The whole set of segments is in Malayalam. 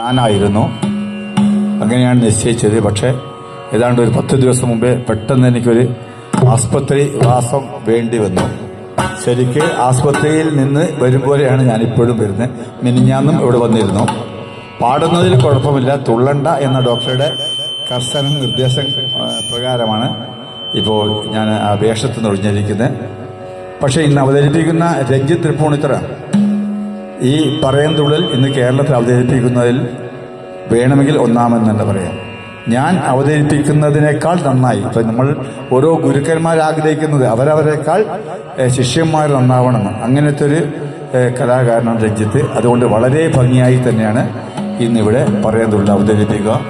ഞാനായിരുന്നു. അങ്ങനെയാണ് നിശ്ചയിച്ചത്. പക്ഷേ ഏതാണ്ട് ഒരു പത്ത് ദിവസം മുമ്പേ പെട്ടെന്ന് എനിക്കൊരു ആസ്പത്രി വാസം വേണ്ടി വന്നു. ശരിക്ക് ആസ്പത്രിയിൽ നിന്ന് വരുമ്പോഴാണ് ഞാനിപ്പോഴും വരുന്നത് മിനിഞ്ഞാന്നും ഇവിടെ വന്നിരുന്നു. പാടുന്നതിൽ കുഴപ്പമില്ല. തുള്ളണ്ട എന്ന ഡോക്ടറുടെ കർശന നിർദ്ദേശം പ്രകാരമാണ് ഇപ്പോൾ ഞാൻ ആ വേഷത്തിൽ നിന്ന് ഒഴിഞ്ഞിരിക്കുന്നത്. പക്ഷേ ഇന്ന് അവതരിപ്പിക്കുന്ന രഞ്ജിത്ത് തൃപ്പൂണിത്തറ ഈ പറയുന്തുള്ളിൽ ഇന്ന് കേരളത്തിൽ അവതരിപ്പിക്കുന്നതിൽ വേണമെങ്കിൽ ഒന്നാമെന്ന് തന്നെ പറയാം. ഞാൻ അവതരിപ്പിക്കുന്നതിനേക്കാൾ നന്നായി ഇപ്പം നമ്മൾ ഓരോ ഗുരുക്കന്മാർ ആഗ്രഹിക്കുന്നത് അവരവരെക്കാൾ ശിഷ്യന്മാർ നന്നാവണമെന്ന് അങ്ങനത്തെ ഒരു കലാകാരനാണ് രഞ്ജിത്ത്. അതുകൊണ്ട് വളരെ ഭംഗിയായി തന്നെയാണ് ഇന്നിവിടെ പറയുന്തുള്ളിൽ അവതരിപ്പിക്കുക.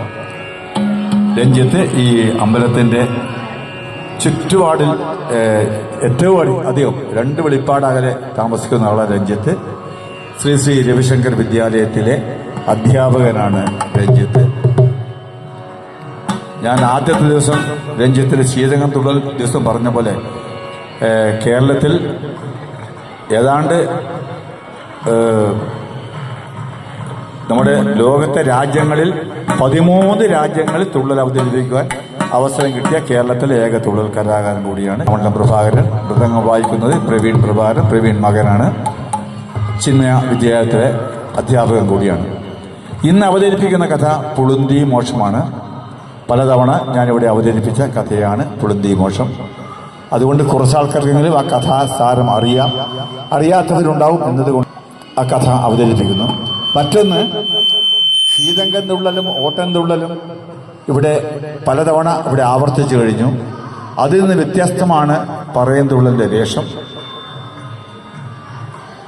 രഞ്ജിത്ത് ഈ അമ്പലത്തിന്റെ ചുറ്റുപാടിൽ ഏറ്റവും അധികം രണ്ട് വെളിപ്പാടകലെ താമസിക്കുന്ന ആളാണ് രഞ്ജിത്ത്. ശ്രീ ശ്രീ രവിശങ്കർ വിദ്യാലയത്തിലെ അധ്യാപകനാണ് രഞ്ജിത്ത്. ഞാൻ ആദ്യത്തെ ദിവസം രഞ്ജിത്തിൽ ശീതകം തുടൽ ദിവസം പറഞ്ഞ പോലെ കേരളത്തിൽ ഏതാണ്ട് നമ്മുടെ ലോകത്തെ രാജ്യങ്ങളിൽ പതിമൂന്ന് രാജ്യങ്ങളിൽ തുള്ളൽ അവതരിപ്പിക്കുവാൻ അവസരം കിട്ടിയ കേരളത്തിലെ ഏക തുള്ളൽ കലാകാരൻ കൂടിയാണ് മണ്ഡലം പ്രഭാകരൻ. മൃദംഗം വായിക്കുന്നത് പ്രവീൺ പ്രഭാകരൻ പ്രവീൺ മകനാണ്. ചിന്മയ വിദ്യാലയത്തിലെ അധ്യാപകൻ കൂടിയാണ്. ഇന്ന് അവതരിപ്പിക്കുന്ന കഥ പുളുന്തി മോക്ഷമാണ് പലതവണ ഞാനിവിടെ അവതരിപ്പിച്ച കഥയാണ് പുളുന്തി മോക്ഷം അതുകൊണ്ട് കുറച്ച് ആൾക്കാർക്കെങ്കിലും ആ കഥാസാരം അറിയാം. അറിയാത്തവരുണ്ടാവും എന്നതുകൊണ്ട് ആ കഥ അവതരിപ്പിക്കുന്നു. മറ്റൊന്ന് ശീതങ്കം തുള്ളലും ഓട്ടൻ തുള്ളലും ഇവിടെ പലതവണ ഇവിടെ ആവർത്തിച്ചു കഴിഞ്ഞു. അതിൽ നിന്ന് വ്യത്യസ്തമാണ് പറയുന്നുള്ളതിന്റെ വേഷം.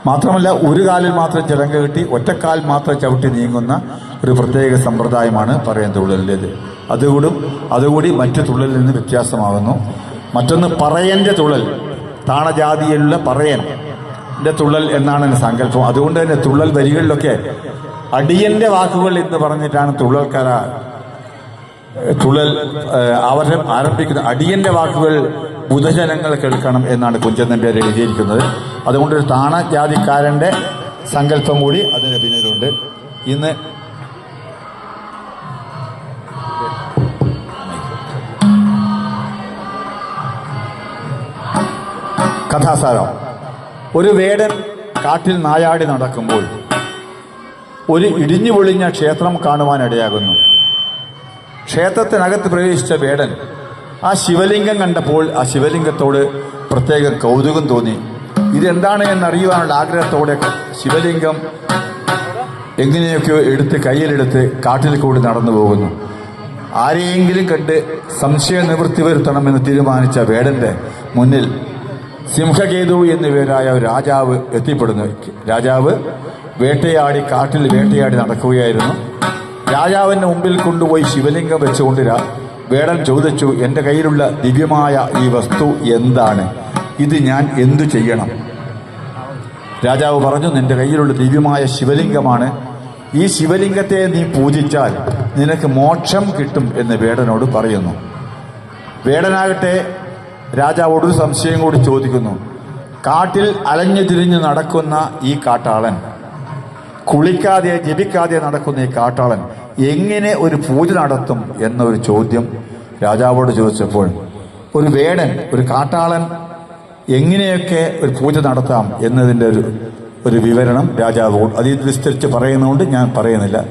മാത്രമല്ല ഒരു കാലിൽ മാത്രം ചിലങ്ക കിട്ടി ഒറ്റക്കാൽ മാത്രം ചവിട്ടി നീങ്ങുന്ന ഒരു പ്രത്യേക സമ്പ്രദായമാണ് പറയാൻ തുള്ളലിന്റെത്. അതുകൂടും അതുകൂടി മറ്റു തുള്ളലിൽ നിന്ന് വ്യത്യാസമാകുന്നു. മറ്റൊന്ന് പറയന്റെ തുള്ളൽ താണജാതിയിലുള്ള പറയൻ. ന്റെ തുള്ളൽ എന്നാണ് എന്റെ സങ്കല്പം. അതുകൊണ്ട് തന്നെ തുള്ളൽ വരികളിലൊക്കെ അടിയന്റെ വാക്കുകൾ എന്ന് പറഞ്ഞിട്ടാണ് തുള്ളൽ കല തുള്ളൽ അവരെ ആരംഭിക്കുന്ന അടിയന്റെ വാക്കുകൾ ബുധജനങ്ങൾ കേൾക്കണം എന്നാണ് കുഞ്ചന്തന്റെ എഴുതിയിരിക്കുന്നത്. അതുകൊണ്ട് ഒരു താണ സങ്കല്പം കൂടി അതിന് പിന്നിലുണ്ട് ഇന്ന് കഥാസാരം. ഒരു വേടൻ കാട്ടിൽ നായാടി നടക്കുമ്പോൾ ഒരു ഇടിഞ്ഞു പൊളിഞ്ഞ ക്ഷേത്രം കാണുവാനിടയാകുന്നു. ക്ഷേത്രത്തിനകത്ത് പ്രവേശിച്ച വേടൻ ആ ശിവലിംഗം കണ്ടപ്പോൾ ആ ശിവലിംഗത്തോട് പ്രത്യേക കൗതുകം തോന്നി. ഇതെന്താണ് എന്നറിയുവാനുള്ള ആഗ്രഹത്തോടെ ശിവലിംഗം എങ്ങനെയൊക്കെയോ എടുത്ത് കയ്യിലെടുത്ത് കാട്ടിൽ കൂടി നടന്നു പോകുന്നു. ആരെയെങ്കിലും കണ്ട് സംശയ നിവൃത്തി വരുത്തണമെന്ന് തീരുമാനിച്ച വേടന്റെ മുന്നിൽ സിംഹകേതു എന്നിവരായ രാജാവ് എത്തിപ്പെടുന്നു. രാജാവ് വേട്ടയാടി കാട്ടിൽ വേട്ടയാടി നടക്കുകയായിരുന്നു. രാജാവിന്റെ മുമ്പിൽ കൊണ്ടുപോയി ശിവലിംഗം വെച്ചുകൊണ്ട് വേടൻ ചോദിച്ചു എന്റെ കയ്യിലുള്ള ദിവ്യമായ ഈ വസ്തു എന്താണ്? ഇത് ഞാൻ എന്തു ചെയ്യണം? രാജാവ് പറഞ്ഞു നിന്റെ കയ്യിലുള്ള ദിവ്യമായ ശിവലിംഗമാണ്. ഈ ശിവലിംഗത്തെ നീ പൂജിച്ചാൽ നിനക്ക് മോക്ഷം കിട്ടും എന്ന് വേടനോട് പറയുന്നു. വേടനാകട്ടെ രാജാവോട് ഒരു സംശയം കൂടി ചോദിക്കുന്നു. കാട്ടിൽ അലഞ്ഞു തിരിഞ്ഞു നടക്കുന്ന ഈ കാട്ടാളൻ കുളിക്കാതെ ജപിക്കാതെ നടക്കുന്ന ഈ കാട്ടാളൻ എങ്ങനെ ഒരു പൂജ നടത്തും എന്നൊരു ചോദ്യം രാജാവോട് ചോദിച്ചപ്പോൾ ഒരു വേടൻ ഒരു കാട്ടാളൻ എങ്ങനെയൊക്കെ ഒരു പൂജ നടത്താം എന്നതിന്റെ ഒരു ഒരു വിവരണം രാജാവ് അതിൽ വിസ്തരിച്ച് പറയുന്നതുകൊണ്ട് ഞാൻ പറയുന്നില്ല.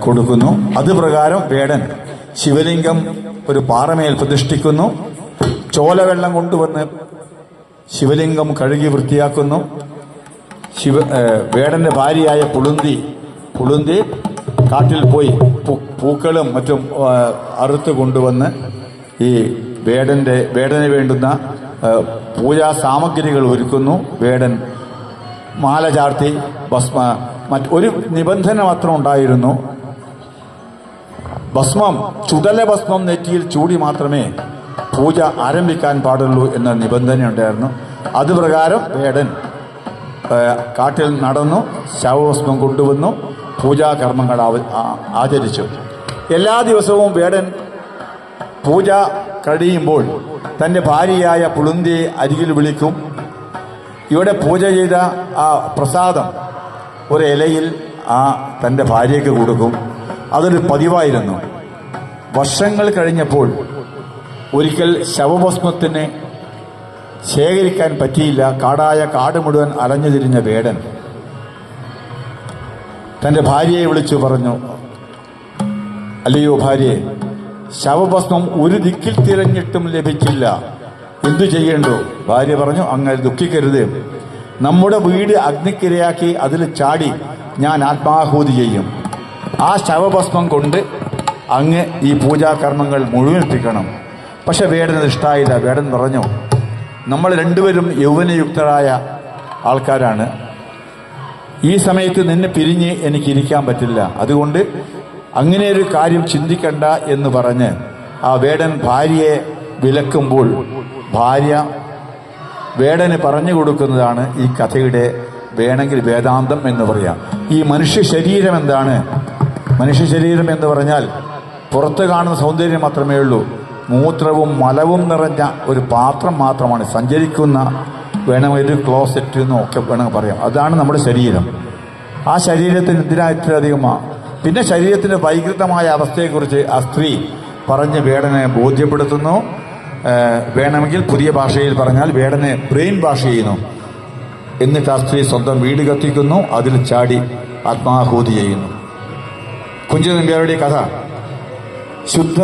കൊടുക്കുന്നു. അത് പ്രകാരം വേടൻ ശിവലിംഗം ഒരു പാറമേൽ പ്രതിഷ്ഠിക്കുന്നു. ചോലവെള്ളം കൊണ്ടുവന്ന് ശിവലിംഗം കഴുകി വൃത്തിയാക്കുന്നു. ശിവ വേടന്റെ ഭാര്യയായ പുളുന്തി പുളുന്തി കാട്ടിൽ പോയി പൂക്കളും മറ്റും അറുത്ത് കൊണ്ടുവന്ന് ഈ വേടന്റെ വേടന് വേണ്ടുന്ന പൂജാ സാമഗ്രികൾ ഒരുക്കുന്നു. വേടൻ മാല ചാർത്തി ഭസ്മ മറ്റ് ഒരു നിബന്ധന മാത്രം ഉണ്ടായിരുന്നു. ഭസ്മം ചുടല ഭസ്മം നെറ്റിയിൽ ചൂടി മാത്രമേ പൂജ ആരംഭിക്കാൻ പാടുള്ളൂ എന്ന നിബന്ധന നിബന്ധനയുണ്ടായിരുന്നു അതുപ്രകാരം വേടൻ കാട്ടിൽ നടന്നു ശവഭസ്മം കൊണ്ടുവന്നു. പൂജാകർമ്മങ്ങൾ ആചരിച്ചു. എല്ലാ ദിവസവും വേടൻ പൂജ കഴിയുമ്പോൾ തന്റെ ഭാര്യയായ പുളുന്തിയെ അരികിൽ വിളിക്കും. ഇവിടെ പൂജ ചെയ്ത ആ പ്രസാദം ഒരു ഇലയിൽ ആ തന്റെ ഭാര്യയ്ക്ക് കൊടുക്കും. അതൊരു പതിവായിരുന്നു. വർഷങ്ങൾ കഴിഞ്ഞപ്പോൾ ഒരിക്കൽ ശവഭസ്മത്തിന് ശേഖരിക്കാൻ പറ്റിയില്ല. കാടായ കാട് മുഴുവൻ അലഞ്ഞു തിരിഞ്ഞ വേടൻ തന്റെ ഭാര്യയെ വിളിച്ചു പറഞ്ഞു അല്ലയോ ഭാര്യയെ ശവഭസ്മം ഒരു ദിക്കിൽ തിരഞ്ഞിട്ടും ലഭിച്ചില്ല. എന്തു ചെയ്യേണ്ടു? ഭാര്യ പറഞ്ഞു അങ്ങനെ ദുഃഖിക്കരുത്. നമ്മുടെ വീട് അഗ്നിക്കിരയാക്കി അതിൽ ചാടി ഞാൻ ആത്മാഹൂതി ചെയ്യും. ആ ശവഭസ്മം കൊണ്ട് അങ്ങ് ഈ പൂജാകർമ്മങ്ങൾ മുഴുവനിപ്പിക്കണം പക്ഷെ വേടന് ഇഷ്ടമായില്ല വേടൻ പറഞ്ഞു നമ്മൾ രണ്ടുപേരും യൗവനയുക്തരായ ആൾക്കാരാണ്. ഈ സമയത്ത് നിന്നെ പിരിഞ്ഞ് എനിക്ക് ഇരിക്കാൻ പറ്റില്ല. അതുകൊണ്ട് അങ്ങനെ ഒരു കാര്യം ചിന്തിക്കണ്ട എന്ന് പറഞ്ഞ് ആ വേടൻ ഭാര്യയെ വിലക്കുമ്പോൾ ഭാര്യ വേടന് പറഞ്ഞു കൊടുക്കുന്നതാണ് ഈ കഥയുടെ വേണമെങ്കിൽ വേദാന്തം എന്ന് പറയാം. ഈ മനുഷ്യ ശരീരം എന്താണ്? മനുഷ്യ ശരീരം എന്ന് പറഞ്ഞാൽ പുറത്ത് കാണുന്ന സൗന്ദര്യം മാത്രമേ ഉള്ളൂ. മൂത്രവും മലവും നിറഞ്ഞ ഒരു പാത്രം മാത്രമാണ്. സഞ്ചരിക്കുന്ന വേണമെങ്കിൽ ഒരു ക്ലോസറ്റ് എന്നൊക്കെ വേണമെങ്കിൽ പറയാം. അതാണ് നമ്മുടെ ശരീരം. ആ ശരീരത്തിന് എന്തിനാ ഇത്രയധികമാണ് പിന്നെ ശരീരത്തിന്റെ വൈകൃതമായ അവസ്ഥയെക്കുറിച്ച് ആ സ്ത്രീ പറഞ്ഞ് വേടനെ ബോധ്യപ്പെടുത്തുന്നു. വേണമെങ്കിൽ പുതിയ ഭാഷയിൽ പറഞ്ഞാൽ വേടനെ ബ്രെയിൻ ഭാഷ ചെയ്യുന്നു. എന്നിട്ട് ആ സ്ത്രീ സ്വന്തം വീട് കത്തിക്കുന്നു. അതിൽ ചാടി ആത്മാഹൂതി ചെയ്യുന്നു. കുഞ്ചു നമ്പ്യാരുടെ കഥ. ശുദ്ധ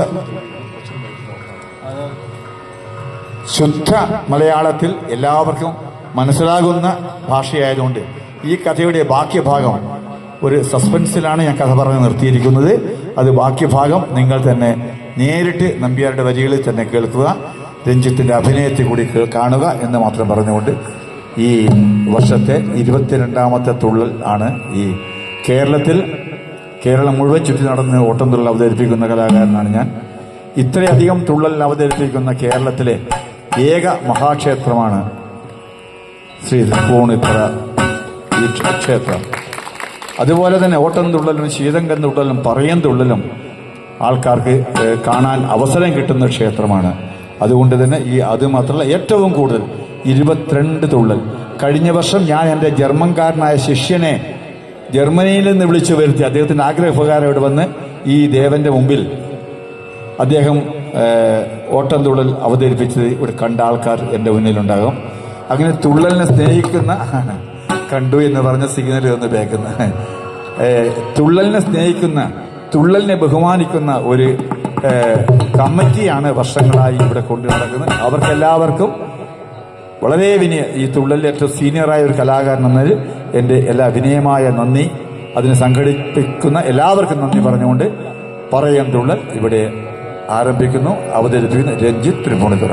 ശുദ്ധ മലയാളത്തിൽ എല്ലാവർക്കും മനസ്സിലാകുന്ന ഭാഷയായതുകൊണ്ട് ഈ കഥയുടെ ബാക്കി ഭാഗം ഒരു സസ്പെൻസിലാണ് ഞാൻ കഥ പറഞ്ഞ് നിർത്തിയിരിക്കുന്നത്. അത് ബാക്കി ഭാഗം നിങ്ങൾ തന്നെ നേരിട്ട് നമ്പ്യാരുടെ വരികളിൽ തന്നെ കേൾക്കുക രഞ്ജിത്തിന്റെ അഭിനയത്തെ കൂടി കാണുക എന്ന് മാത്രം പറഞ്ഞുകൊണ്ട് ഈ വർഷത്തെ ഇരുപത്തിരണ്ടാമത്തെ തുള്ളൽ ആണ് ഈ കേരളത്തിൽ കേരളം മുഴുവൻ ചുറ്റി നടന്ന് ഓട്ടം തുള്ളൽ അവതരിപ്പിക്കുന്ന കലാകാരനാണ് ഞാൻ. ഇത്രയധികം തുള്ളൽ അവതരിപ്പിക്കുന്ന കേരളത്തിലെ ഏക മഹാക്ഷേത്രമാണ് ശ്രീ തൃപ്പൂണിത്തറ ഈ ക്ഷേത്രം. അതുപോലെ തന്നെ ഓട്ടം തുള്ളലും ശീതങ്കം തുള്ളലും പറയം തുള്ളലും ആൾക്കാർക്ക് കാണാൻ അവസരം കിട്ടുന്ന ക്ഷേത്രമാണ്. അതുകൊണ്ട് തന്നെ ഈ അത് മാത്രമല്ല ഏറ്റവും കൂടുതൽ ഇരുപത്തിരണ്ട് തുള്ളൽ. കഴിഞ്ഞ വർഷം ഞാൻ എന്റെ ജർമ്മൻകാരനായ ശിഷ്യനെ ജർമ്മനിയിൽ നിന്ന് വിളിച്ചു വരുത്തി അദ്ദേഹത്തിന്റെ ആഗ്രഹപ്രകാരം ഇവിടെ വന്ന് ഈ ദേവന്റെ മുമ്പിൽ അദ്ദേഹം ഓട്ടം തുള്ളൽ അവതരിപ്പിച്ചത് ഇവിടെ കണ്ട ആൾക്കാർ എന്റെ മുന്നിലുണ്ടാകും. അങ്ങനെ തുള്ളലിനെ സ്നേഹിക്കുന്ന കണ്ടു എന്ന് പറഞ്ഞ സിഗ്നൽ തന്ന് ഏഹ്, തുള്ളലിനെ സ്നേഹിക്കുന്ന തുള്ളലിനെ ബഹുമാനിക്കുന്ന ഒരു കമ്മിറ്റിയാണ് വർഷങ്ങളായി ഇവിടെ കൊണ്ടു നടക്കുന്നത്. അവർക്കെല്ലാവർക്കും വളരെ വിനയ ഈ തുള്ളലിൽ ഏറ്റവും സീനിയറായ ഒരു കലാകാരൻ എന്നതിൽ എന്റെ എല്ലാ വിനയമായ നന്ദി. അതിനെ സംഘടിപ്പിക്കുന്ന എല്ലാവർക്കും നന്ദി പറഞ്ഞുകൊണ്ട് പറയാൻ തുള്ളൽ ഇവിടെ ആരംഭിക്കുന്നു. അവതരിപ്പിക്കുന്നു രഞ്ജിത്ത് തൃപ്പൂണിത്തുറ